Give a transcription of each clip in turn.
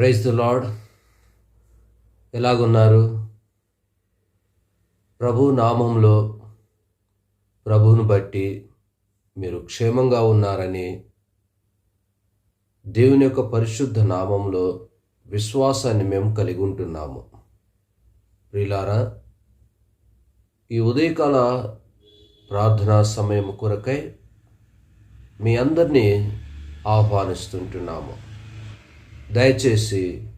Praise the Lord ఎలాగున్నారు? ప్రభు నామంలో ప్రభువును బట్టి మీరు క్షేమంగా ఉన్నారని దేవుని యొక్క పరిశుద్ధ నామంలో విశ్వాసాన్ని మేము కలిగి ఉంటున్నాము. ప్రియులారా ఈ ఉదయకాల ప్రార్థనా సమయం కొరకై మీ అందరినీ ఆహ్వానిస్తుంటున్నాము. దయచేసి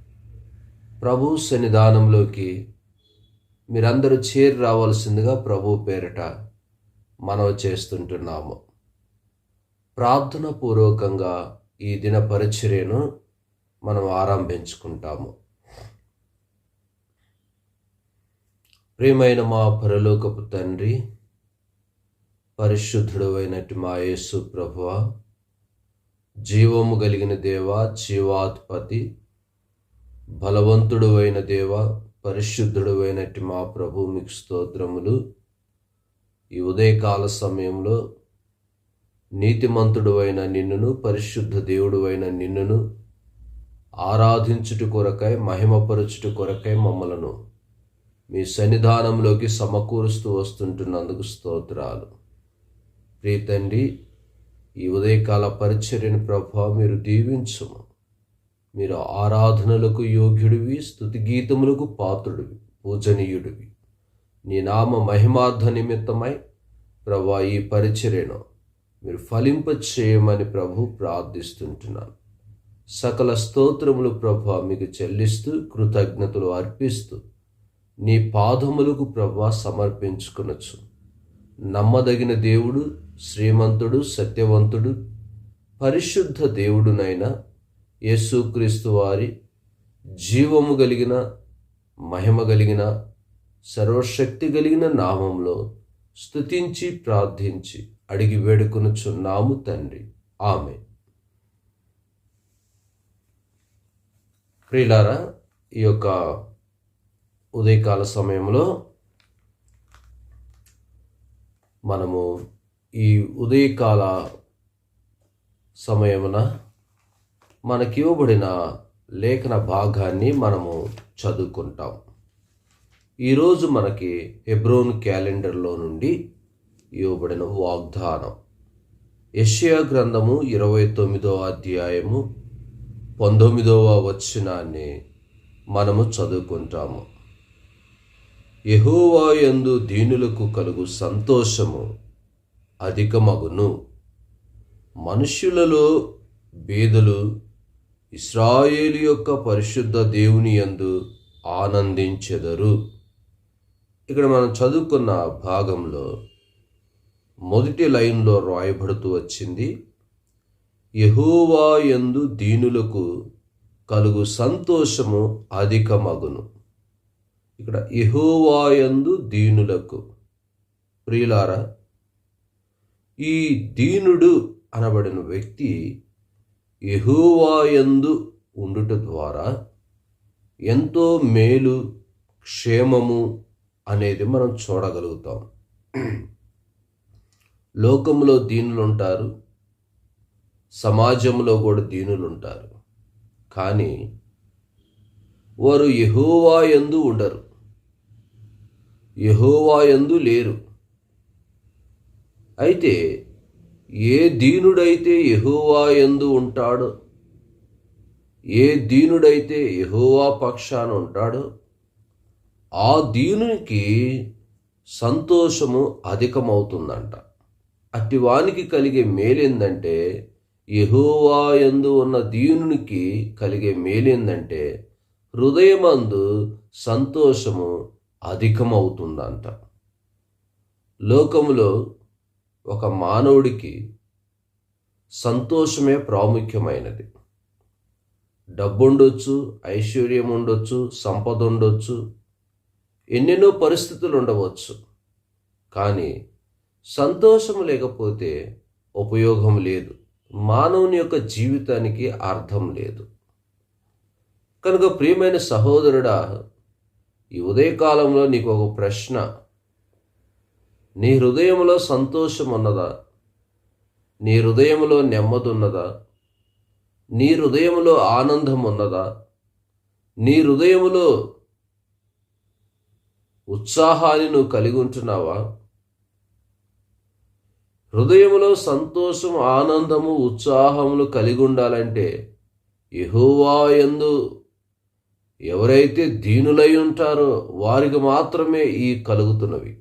ప్రభు సన్నిధానంలోకి మీరందరూ చేరి రావాల్సిందిగా ప్రభు పేరిట మనవి చేస్తుంటున్నాము. ప్రార్థన పూర్వకంగా ఈ దిన పరిచర్యను మనం ఆరంభించుకుంటాము. ప్రియమైన మా పరలోకపు తండ్రి పరిశుద్ధుడు అయినట్టు మా యేసు ప్రభువ జీవము కలిగిన దేవ జీవాధిపతి బలవంతుడు అయిన దేవ పరిశుద్ధుడు అయినట్టు మా ప్రభు మీకు స్తోత్రములు. ఈ ఉదయకాల సమయంలో నీతిమంతుడు అయిన నిన్నును పరిశుద్ధ దేవుడు అయిన నిన్నును ఆరాధించుట కొరకై మహిమపరచుట కొరకై మమ్మలను మీ సన్నిధానంలోకి సమకూరుస్తూ వస్తుంటున్నందుకు స్తోత్రాలు. ప్రీతండి ఈ ఉదయకాల పరిచర్యను ప్రభా మీరు దీవించము. మీరు ఆరాధనలకు యోగ్యుడివి స్థుతి గీతములకు పాత్రుడివి పూజనీయుడివి. నీ నామ మహిమార్థ నిమిత్తమై ప్రభా ఈ పరిచర్యను మీరు ఫలింప చేయమని ప్రభు ప్రార్థిస్తుంటున్నాను. సకల స్తోత్రములు ప్రభా మీకు చెల్లిస్తూ కృతజ్ఞతలు అర్పిస్తూ నీ పాదములకు ప్రభా సమర్పించుకునొచ్చు. నమ్మదగిన దేవుడు శ్రీమంతుడు సత్యవంతుడు పరిశుద్ధ దేవుడునైన యేసుక్రీస్తు వారి జీవము కలిగిన మహిమ కలిగిన సర్వశక్తి కలిగిన నామంలో స్తుతించి ప్రార్థించి అడిగి వేడుకొనుచున్నాము తండ్రి. ఆమె ప్రియులారా ఈ యొక్క ఉదయకాల సమయంలో మనము ఈ ఉదయకాల సమయమున మనకివ్వబడిన లేఖన భాగాన్ని మనము చదువుకుంటాం. ఈరోజు మనకి హెబ్రోన్ క్యాలెండర్లో నుండి ఇవ్వబడిన వాగ్దానం. యెషయా గ్రంథము ఇరవై తొమ్మిదవ అధ్యాయము పంతొమ్మిదవ వచనాన్ని మనము చదువుకుంటాము. యహోవా యందు దీనులకు కలుగు సంతోషము అధికమగును. మనుష్యులలో బీదలు ఇస్రాయేలు యొక్క పరిశుద్ధ దేవుని యందు ఆనందించెదరు. ఇక్కడ మనం చదువుకున్న భాగంలో మొదటి లైన్లో రాయబడుతూ వచ్చింది యహూవా యందు దీనులకు కలుగు సంతోషము అధికమగును. ఇక్కడ యహోవాయందు దీనులకు ప్రియులారా ఈ దీనుడు అనబడిన వ్యక్తి యహోవాయందు ఉండుట ద్వారా ఎంతో మేలు క్షేమము అనేది మనం చూడగలుగుతాం. లోకంలో దీనులు ఉంటారు సమాజంలో కూడా దీనులు ఉంటారు కానీ వారు యహోవా ఎందు ఉండరు. యహోవా ఎందు లేరు. అయితే ఏ దీనుడైతే యహోవా ఎందు ఉంటాడో ఏ దీనుడైతే యహోవా పక్షాన ఉంటాడో ఆ దీనునికి సంతోషము అధికమవుతుందంట. అట్టి వానికి కలిగే మేలేందంటే యహోవా ఎందు ఉన్న దీనునికి కలిగే మేలేందంటే హృదయమందు సంతోషము అధికమవుతుందంట. లోకములో ఒక మానవుడికి సంతోషమే ప్రాముఖ్యమైనది. డబ్బు ఉండొచ్చు ఐశ్వర్యం ఉండొచ్చు సంపద ఉండొచ్చు ఎన్నెన్నో పరిస్థితులు ఉండవచ్చు కానీ సంతోషం లేకపోతే ఉపయోగం లేదు. మానవుని యొక్క జీవితానికి అర్థం లేదు. కనుక ప్రియమైన సహోదరుడా ఈ ఉదయకాలంలో నీకు ఒక ప్రశ్న నీ హృదయంలో సంతోషం ఉన్నదా నీ హృదయంలో నెమ్మది ఉన్నదా నీ హృదయంలో ఆనందం ఉన్నదా నీ హృదయములో ఉత్సాహాన్ని నువ్వు కలిగి ఉంటున్నావా హృదయంలో సంతోషం ఆనందము ఉత్సాహములు కలిగి ఉండాలంటే యహోవా ఎందు ఎవరైతే దీనులై ఉంటారో వారికి మాత్రమే ఈ కలుగుతున్నవి.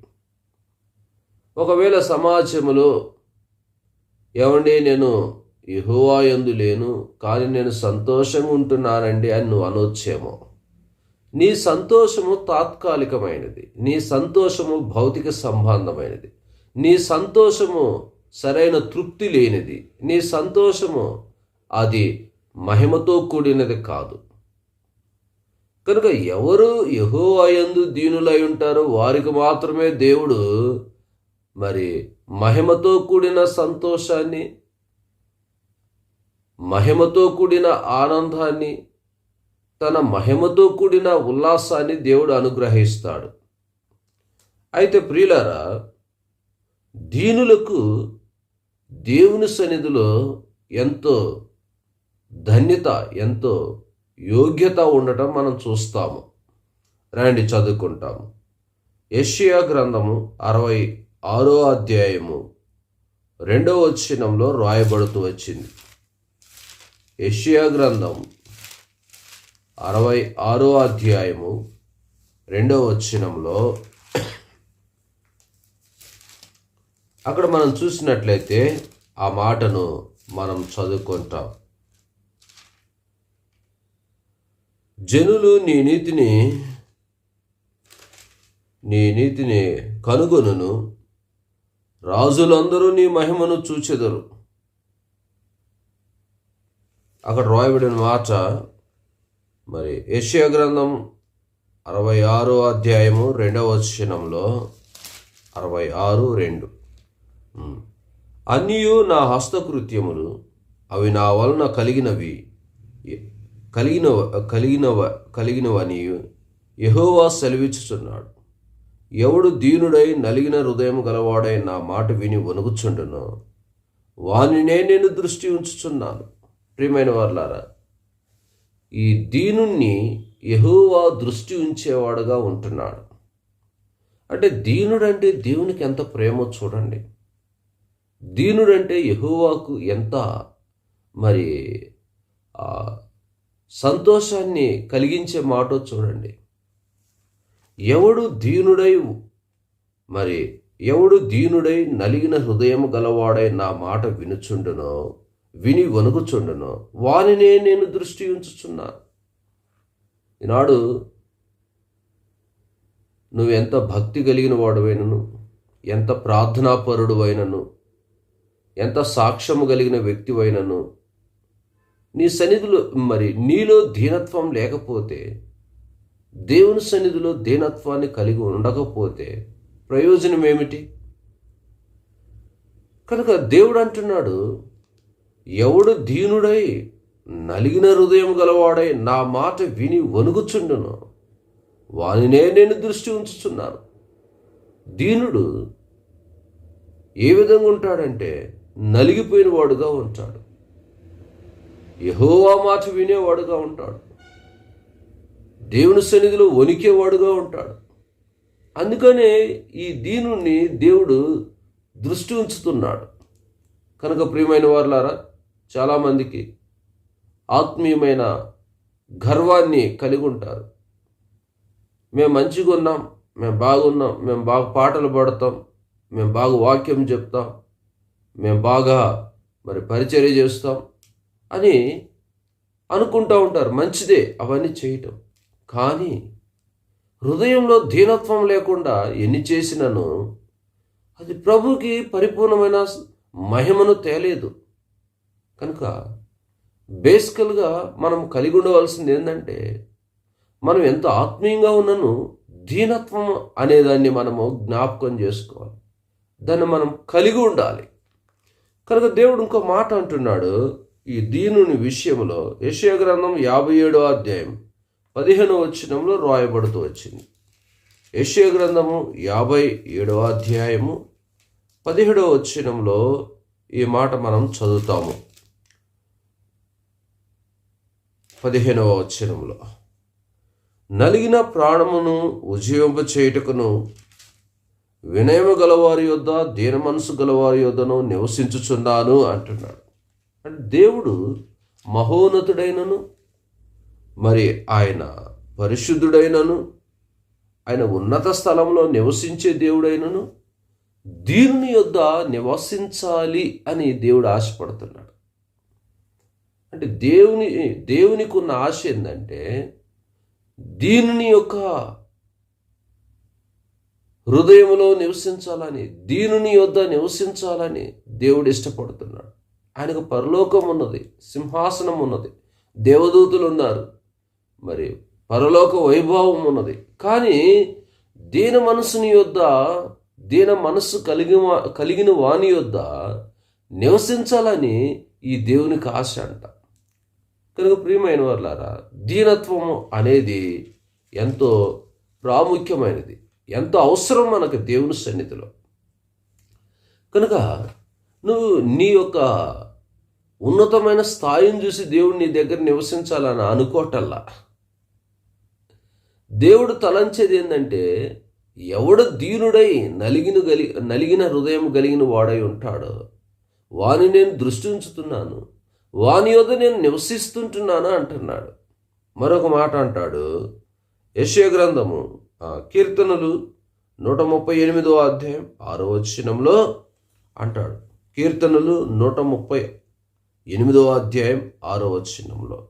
ఒకవేళ సమాజములో ఏమండి నేను యహోవా యందు లేను కానీ నేను సంతోషంగా ఉంటున్నానండి అని నువ్వు అనొచ్చేమో. నీ సంతోషము తాత్కాలికమైనది. నీ సంతోషము భౌతిక సంబంధమైనది. నీ సంతోషము సరైన తృప్తి లేనిది. నీ సంతోషము అది మహిమతో కూడినది కాదు. కనుక ఎవరు యహో అయందు దీనులై ఉంటారో వారికి మాత్రమే దేవుడు మరి మహిమతో కూడిన సంతోషాన్ని మహిమతో కూడిన ఆనందాన్ని తన మహిమతో కూడిన ఉల్లాసాన్ని దేవుడు అనుగ్రహిస్తాడు. అయితే ప్రియులారా దీనులకు దేవుని సన్నిధిలో ఎంతో ధన్యత ఎంతో యోగ్యత ఉండటం మనం చూస్తాము. రండి చదువుకుంటాము. యష్యా గ్రంథము అరవై ఆరో అధ్యాయము రెండవ వచ్చినంలో రాయబడుతూ వచ్చింది. యషియా గ్రంథం అరవై ఆరో అధ్యాయము రెండవ వచ్చినంలో అక్కడ మనం చూసినట్లయితే ఆ మాటను మనం చదువుకుంటాం. జనులు నీ నీతిని నీ నీతిని కనుగొనును రాజులందరూ నీ మహిమను చూచెదరు. అక్కడ రాయబడిన మాట మరి యశ్యా గ్రంథం అరవై ఆరో అధ్యాయము రెండవ వచనంలో అరవై ఆరు రెండు అన్నియు నా హస్తకృత్యములు అవి నా వలన కలిగినవి కలిగిన కలిగినవ కలిగినవని యహోవా సెలవిచ్చుచున్నాడు. ఎవడు దీనుడై నలిగిన హృదయం గలవాడై నా మాట విని వణుకుచుండును వానినే నేను దృష్టి ఉంచుచున్నాను. ప్రియమైన వర్లారా ఈ దీనుణ్ణి యహోవా దృష్టి ఉంచేవాడుగా ఉంటున్నాడు. అంటే దీనుడంటే దేవునికి ఎంత ప్రేమో చూడండి. దీనుడంటే యహోవాకు ఎంత మరి సంతోషాన్ని కలిగించే మాట చూడండి. ఎవడు దీనుడై మరి ఎవడు దీనుడై నలిగిన హృదయం గలవాడై నా మాట వినుచుండునో విని వణుకుచుండునో వానినే నేను దృష్టి ఉంచుచున్నా. ఈనాడు నువ్వెంత భక్తి కలిగిన వాడువైనను ఎంత ప్రార్థనాపరుడు అయినను ఎంత సాక్ష్యము కలిగిన వ్యక్తివైనను నీ సన్నిధిలో మరి నీలో దీనత్వం లేకపోతే దేవుని సన్నిధిలో దీనత్వాన్ని కలిగి ఉండకపోతే ప్రయోజనం ఏమిటి? కనుక దేవుడు అంటున్నాడు ఎవడు దీనుడై నలిగిన హృదయం గలవాడై నా మాట విని వణుకుచుండును వానినే నేను దృష్టి ఉంచుతున్నాను దీనుడు ఏ విధంగా ఉంటాడంటే నలిగిపోయిన వాడుగా ఉంటాడు. యహోవా మాట వినేవాడుగా ఉంటాడు. దేవుని సన్నిధిలో వణికేవాడుగా ఉంటాడు. అందుకనే ఈ దీనుణ్ణి దేవుడు దృష్టి ఉంచుతున్నాడు. కనుక ప్రియమైన వారులారా చాలామందికి ఆత్మీయమైన గర్వాన్ని కలిగి ఉంటారు. మేము మంచిగా ఉన్నాం మేము బాగున్నాం మేము బాగా పాటలు పాడతాం మేము బాగా వాక్యం చెప్తాం మేము బాగా మరి పరిచర్య చేస్తాం అని అనుకుంటూ ఉంటారు. మంచిదే అవన్నీ చేయటం. కానీ హృదయంలో దీనత్వం లేకుండా ఎన్ని చేసినను అది ప్రభుకి పరిపూర్ణమైన మహిమను తేలేదు. కనుక బేసికల్గా మనం కలిగి ఉండవలసింది ఏంటంటే మనం ఎంత ఆత్మీయంగా ఉన్నను దీనత్వం అనేదాన్ని మనము జ్ఞాపకం చేసుకోవాలి. దాన్ని మనం కలిగి ఉండాలి. కనుక దేవుడు ఇంకో మాట అంటున్నాడు ఈ దీనుని విషయంలో. యశయ గ్రంథం యాభై ఏడో అధ్యాయం. పదిహేను వచ్చినంలో రాయబడుతూ వచ్చింది. యశ్య గ్రంథము యాభై ఏడవ అధ్యాయము పదిహేడవ వచ్చినంలో ఈ మాట మనం చదువుతాము. పదిహేనవ వచ్చినంలో నలిగిన ప్రాణమును ఉజీవింప చేయుటకును వినయము గలవారి యొద్ద దీన మనసు గలవారి యొద్దను నివసించుచున్నాను అంటున్నాడు. అంటే దేవుడు మహోన్నతుడైనను మరి ఆయన పరిశుద్ధుడైనను ఆయన ఉన్నత స్థలంలో నివసించే దేవుడైనను దీని యొద్ద నివసించాలి అని దేవుడు ఆశపడుతున్నాడు. అంటే దేవుని దేవునికి ఉన్న ఆశ ఏంటంటే దీనిని యొక్క హృదయంలో నివసించాలని దీనిని యొద్ద నివసించాలని దేవుడు ఇష్టపడుతున్నాడు. ఆయనకు పరలోకం ఉన్నది సింహాసనం ఉన్నది దేవదూతులు ఉన్నారు. మరి పరలోక వైభవం ఉన్నది. కానీ దీన మనసుని యొద్ద దీన మనస్సు కలిగి కలిగిన వాని యొద్ద నివసించాలని ఈ దేవునికి ఆశ అంట. కనుక ప్రియమైన వాళ్ళారా దీనత్వం అనేది ఎంతో ప్రాముఖ్యమైనది ఎంతో అవసరం మనకు దేవుని సన్నిధిలో. కనుక నువ్వు నీ యొక్క ఉన్నతమైన స్థాయిని చూసి దేవుడు నీ దగ్గర నివసించాలని అనుకోటల్లా దేవుడు తలంచేది ఏంటంటే ఎవడు దీనుడై నలిగిన గలి నలిగిన హృదయం కలిగిన వాడై ఉంటాడో వాని నేను దృష్టి ఉంచుతున్నాను వాని యొద్ నేను నివసిస్తుంటున్నాను అంటున్నాడు. మరొక మాట అంటాడు యశ్య గ్రంథము కీర్తనలు నూట ముప్పై ఎనిమిదో అధ్యాయం ఆరో వచ్చినంలో అంటాడు. కీర్తనలు నూట ముప్పై ఎనిమిదో అధ్యాయం ఆరో వచ్చినంలో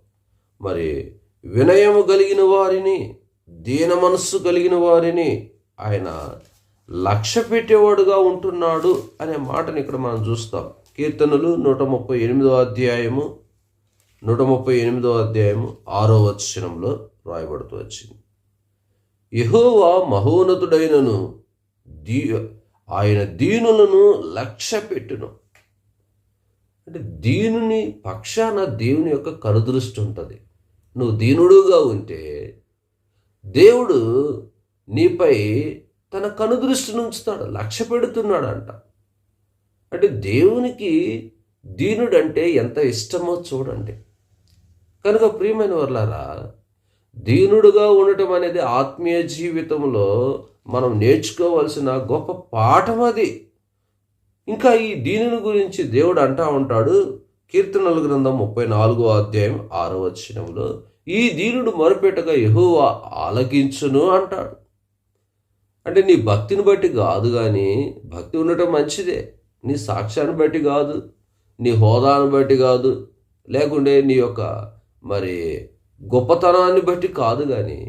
మరి వినయము కలిగిన వారిని దీన మనస్సు కలిగిన వారిని ఆయన లక్ష్య పెట్టేవాడుగా ఉంటున్నాడు అనే మాటని ఇక్కడ మనం చూస్తాం. కీర్తనలు నూట ముప్పై ఎనిమిదో అధ్యాయము నూట ముప్పై ఎనిమిదో అధ్యాయము ఆరో వచనంలో రాయబడుతూ వచ్చింది. యహోవా మహోన్నతుడైనను దీ ఆయన దీనులను లక్ష్య పెట్టును. అంటే దీనుని పక్షాన దేవుని యొక్క కరుదృష్టి ఉంటుంది. నువ్వు దీనుడుగా ఉంటే దేవుడు నీపై తన కనుదృష్టిని ఉంచుతాడు లక్ష్య పెడుతున్నాడు అంట అంటే దేవునికి దీనుడంటే ఎంత ఇష్టమో చూడండి. కనుక ప్రియమైన వర్లారా దీనుడుగా ఉండటం అనేది ఆత్మీయ జీవితంలో మనం నేర్చుకోవాల్సిన గొప్ప పాఠం అది. ఇంకా ఈ దీనిని గురించి దేవుడు అంటా ఉంటాడు కీర్తనల గ్రంథం ముప్పై నాలుగో అధ్యాయం ఆరో వచ్చినంలో ఈ దీనుడు మొరపెట్టగా యహోవా ఆలకించును అంటాడు. అంటే నీ భక్తిని బట్టి కాదు కానీ భక్తి ఉండటం మంచిదే. నీ సాక్ష్యాన్ని బట్టి కాదు నీ హోదాను బట్టి కాదు లేకుంటే నీ యొక్క మరి గొప్పతనాన్ని బట్టి కాదు కానీ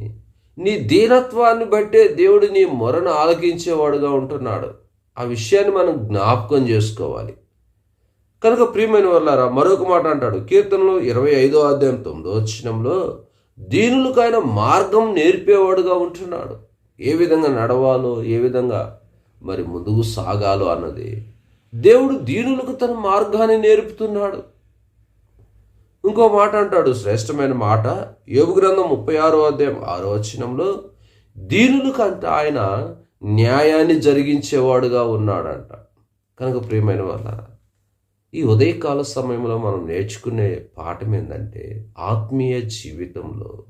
నీ దీనత్వాన్ని బట్టే దేవుడు నీ మొరను ఆలకించేవాడుగా ఉంటున్నాడు. ఆ విషయాన్ని మనం జ్ఞాపకం చేసుకోవాలి. కనుక ప్రియమైన వాళ్ళారా మరొక మాట అంటాడు. కీర్తనలో ఇరవై ఐదో అధ్యాయం తొమ్మిదో వచ్చినంలో ఆయన మార్గం నేర్పేవాడుగా ఉంటున్నాడు. ఏ విధంగా నడవాలో ఏ విధంగా మరి ముందుకు సాగాలో అన్నది దేవుడు దీనులకు తన మార్గాన్ని నేర్పుతున్నాడు. ఇంకో మాట అంటాడు శ్రేష్టమైన మాట. యోగు గ్రంథం ముప్పై ఆరో అధ్యాయం ఆరో వచ్చినంలో దీనులకంట ఆయన న్యాయాన్ని జరిగించేవాడుగా ఉన్నాడంట. కనుక ప్రియమైన వాళ్ళారా ఈ ఉదయకాల సమయంలో మనం నేర్చుకునే పాఠం ఏంటంటే ఆత్మీయ జీవితంలో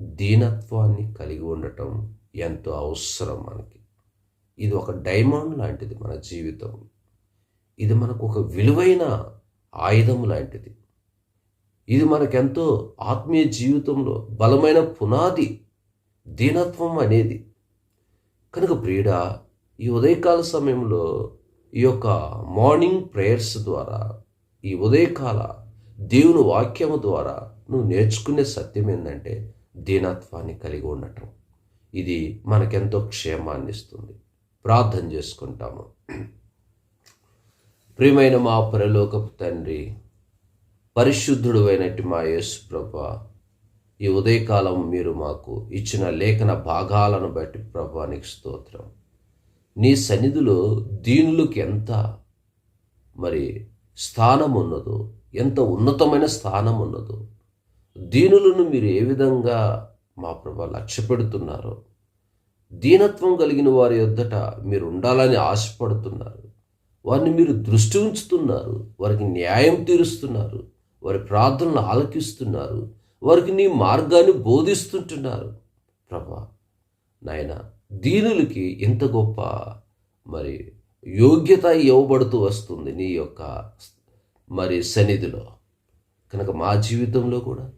దీనత్వాన్ని కలిగి ఉండటం ఎంతో అవసరం మనకి. ఇది ఒక డైమండ్ లాంటిది మన జీవితం. ఇది మనకు ఒక విలువైన ఆయుధం లాంటిది. ఇది మనకెంతో ఆత్మీయ జీవితంలో బలమైన పునాది దీనత్వం అనేది. కనుక ప్రియుడా ఈ ఉదయకాల సమయంలో ఈ యొక్క మార్నింగ్ ప్రేయర్స్ ద్వారా ఈ ఉదయకాల దేవుని వాక్యము ద్వారా నువ్వు నేర్చుకునే సత్యం ఏంటంటే దీనత్వాన్ని కలిగి ఉండటం. ఇది మనకెంతో క్షేమాన్ని ఇస్తుంది. ప్రార్థన చేసుకుంటాము. ప్రియమైన మా పరలోకపు తండ్రి పరిశుద్ధుడు అయినట్టు మా యేసు ప్రభ ఈ ఉదయకాలం మీరు మాకు ఇచ్చిన లేఖన భాగాలను బట్టి ప్రభానికి స్తోత్రం. నీ సన్నిధిలో దీనులకు ఎంత మరి స్థానం ఉన్నదో ఎంత ఉన్నతమైన స్థానం ఉన్నదో దీనులను మీరు ఏ విధంగా మా ప్రభ లక్ష్య పెడుతున్నారో దీనత్వం కలిగిన వారి యొద్దట మీరు ఉండాలని ఆశపడుతున్నారు. వారిని మీరు దృష్టి ఉంచుతున్నారు. వారికి న్యాయం తీరుస్తున్నారు. వారి ప్రార్థనలు ఆలకిస్తున్నారు. వారికి నీ మార్గాన్ని బోధిస్తుంటున్నారు. ప్రభా నాయనా దీనులకి ఎంత గొప్ప మరి యోగ్యత ఇవ్వబడుతూ వస్తుంది నీ యొక్క మరి సన్నిధిలో. కనుక మా జీవితంలో కూడా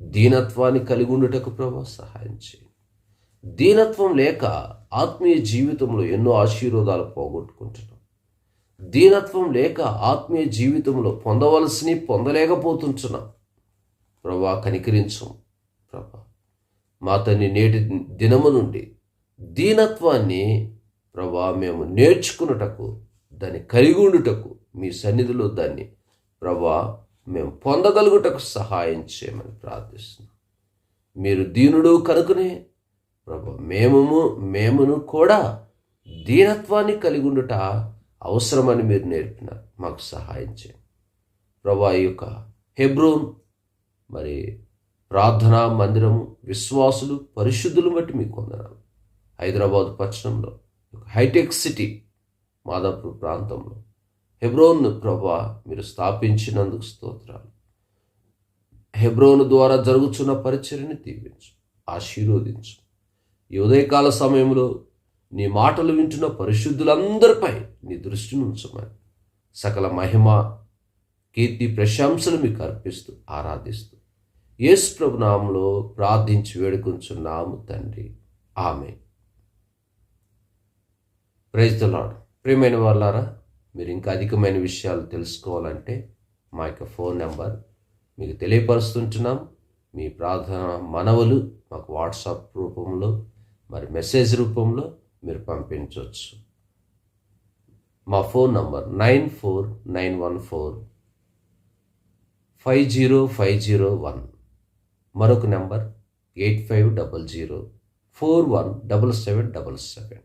దీనత్వాన్ని కలిగి ఉండుటకు ప్రభా సహాయం చేయి దీనత్వం లేక ఆత్మీయ జీవితంలో ఎన్నో ఆశీర్వాదాలు పోగొట్టుకుంటున్నాం. దీనత్వం లేక ఆత్మీయ జీవితంలో పొందవలసిన పొందలేకపోతుంటున్నాం. ప్రభా కనికరించం ప్రభా. మా తన్ని నేటి దినము నుండి దీనత్వాన్ని ప్రభా మేము నేర్చుకున్నటకు దాన్ని కలిగి ఉండుటకు మీ సన్నిధిలో దాన్ని ప్రభా మేము పొందగలుగుటకు సహాయం చేయమని ప్రార్థిస్తున్నాం. మీరు దీనుడు కనుకనే ప్రభా మేముము మేమును కూడా దీనత్వాన్ని కలిగి ఉండుట అవసరమని మీరు నేర్పినారు మాకు సహాయం చేయండి. ప్రభా ఈ యొక్క హెబ్రోన్ మరి ప్రార్థనా మందిరము విశ్వాసులు పరిశుద్ధులు బట్టి మీకు వందనాలు. హైదరాబాద్ పట్టణంలో హైటెక్ సిటీ మాదాపూర్ ప్రాంతంలో. హెబ్రోన్ ప్రభా మీరు స్థాపించినందుకు స్తోత్రాలు. హెబ్రోన్ ద్వారా జరుగుతున్న పరిచర్ని దీవించు ఆశీర్వదించు. ఈ ఉదయకాల సమయంలో నీ మాటలు వింటున్న పరిశుద్ధులందరిపై నీ దృష్టిని ఉంచమని సకల మహిమ కీర్తి ప్రశంసలు మీకు అర్పిస్తూ ఆరాధిస్తూ యేసు ప్రభునామంలో ప్రార్థించి వేడుకుంటున్నాము తండ్రి. ఆమె ప్రైజ్ ద లాడ్ ప్రియమైన వాళ్ళారా మీరు ఇంకా అధికమైన విషయాలు తెలుసుకోవాలంటే మా యొక్క ఫోన్ నెంబర్ మీకు తెలియపరుస్తుంటున్నాం. మీ ప్రార్థన మనవులు మాకు వాట్సాప్ రూపంలో మరి మెసేజ్ రూపంలో మీరు పంపించవచ్చు. మా phone number nine four nine one four five zero five zero one. మరొక number eight five double zero four one double seven double seven.